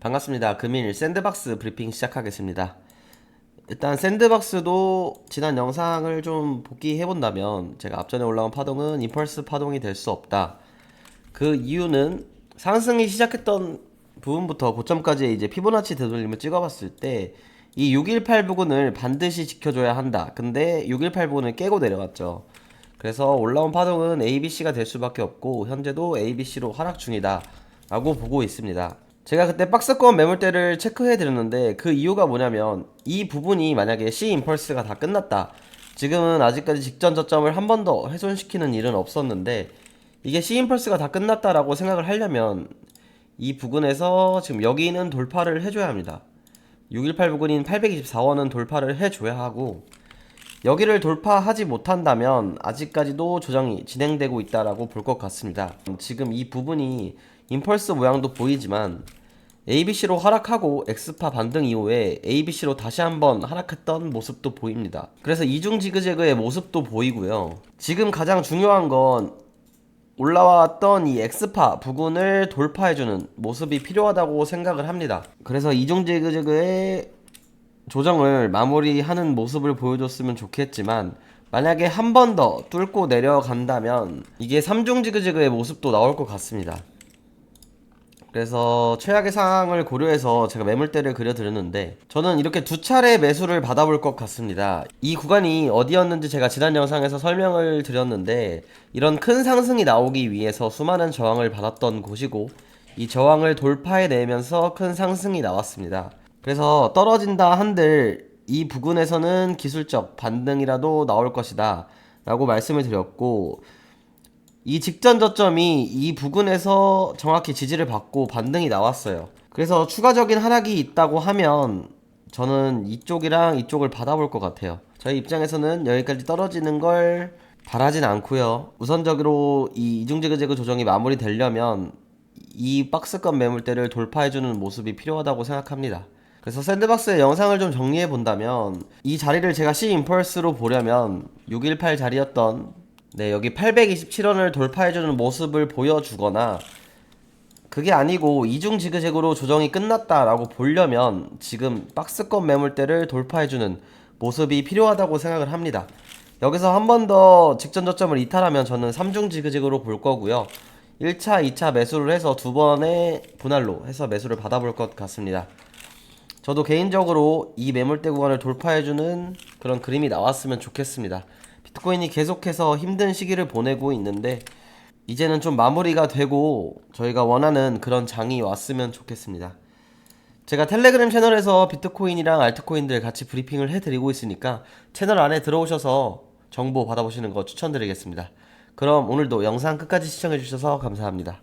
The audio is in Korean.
반갑습니다. 금일 샌드박스 브리핑 시작하겠습니다. 일단 샌드박스도 지난 영상을 좀 복귀해 본다면 제가 앞전에 올라온 파동은 임펄스 파동이 될 수 없다. 그 이유는 상승이 시작했던 부분부터 고점까지 이제 피보나치 되돌림을 찍어봤을 때 이 618 부근을 반드시 지켜줘야 한다. 근데 618 부근을 깨고 내려갔죠. 그래서 올라온 파동은 ABC가 될 수밖에 없고 현재도 ABC로 하락 중이다. 라고 보고 있습니다. 제가 그때 박스권 매물대를 체크해 드렸는데 그 이유가 뭐냐면 이 부분이 만약에 C 임펄스가 다 끝났다. 지금은 아직까지 직전 저점을 한 번 더 훼손시키는 일은 없었는데 이게 C 임펄스가 다 끝났다라고 생각을 하려면 이 부근에서 지금 여기는 돌파를 해줘야 합니다. 618 부근인 824원은 돌파를 해줘야 하고 여기를 돌파하지 못한다면 아직까지도 조정이 진행되고 있다라고 볼 것 같습니다. 지금 이 부분이 임펄스 모양도 보이지만 ABC로 하락하고 엑스파 반등 이후에 ABC로 다시 한번 하락했던 모습도 보입니다. 그래서 이중 지그재그의 모습도 보이고요. 지금 가장 중요한 건 올라왔던 이 엑스파 부근을 돌파해주는 모습이 필요하다고 생각을 합니다. 그래서 이중 지그재그의 조정을 마무리하는 모습을 보여줬으면 좋겠지만 만약에 한 번 더 뚫고 내려간다면 이게 3중 지그재그의 모습도 나올 것 같습니다. 그래서 최악의 상황을 고려해서 제가 매물대를 그려드렸는데 저는 이렇게 두 차례 매수를 받아볼 것 같습니다. 이 구간이 어디였는지 제가 지난 영상에서 설명을 드렸는데 이런 큰 상승이 나오기 위해서 수많은 저항을 받았던 곳이고 이 저항을 돌파해내면서 큰 상승이 나왔습니다. 그래서 떨어진다 한들 이 부근에서는 기술적 반등이라도 나올 것이다 라고 말씀을 드렸고 이 직전 저점이 이 부근에서 정확히 지지를 받고 반등이 나왔어요. 그래서 추가적인 하락이 있다고 하면 저는 이쪽이랑 이쪽을 받아볼 것 같아요. 저희 입장에서는 여기까지 떨어지는 걸 바라진 않고요. 우선적으로 이 이중지그재그 조정이 마무리되려면 이 박스권 매물대를 돌파해주는 모습이 필요하다고 생각합니다. 그래서 샌드박스의 영상을 좀 정리해 본다면 이 자리를 제가 C 임펄스로 보려면 618 자리였던 네, 여기 827원을 돌파해주는 모습을 보여주거나 그게 아니고 이중 지그재그로 조정이 끝났다라고 보려면 지금 박스권 매물대를 돌파해주는 모습이 필요하다고 생각을 합니다. 여기서 한 번 더 직전 저점을 이탈하면 저는 3중 지그재그로 볼 거고요. 1차, 2차 매수를 해서 두 번의 분할로 해서 매수를 받아볼 것 같습니다. 저도 개인적으로 이 매물대 구간을 돌파해주는 그런 그림이 나왔으면 좋겠습니다. 비트코인이 계속해서 힘든 시기를 보내고 있는데 이제는 좀 마무리가 되고 저희가 원하는 그런 장이 왔으면 좋겠습니다. 제가 텔레그램 채널에서 비트코인이랑 알트코인들 같이 브리핑을 해드리고 있으니까 채널 안에 들어오셔서 정보 받아보시는 거 추천드리겠습니다. 그럼 오늘도 영상 끝까지 시청해주셔서 감사합니다.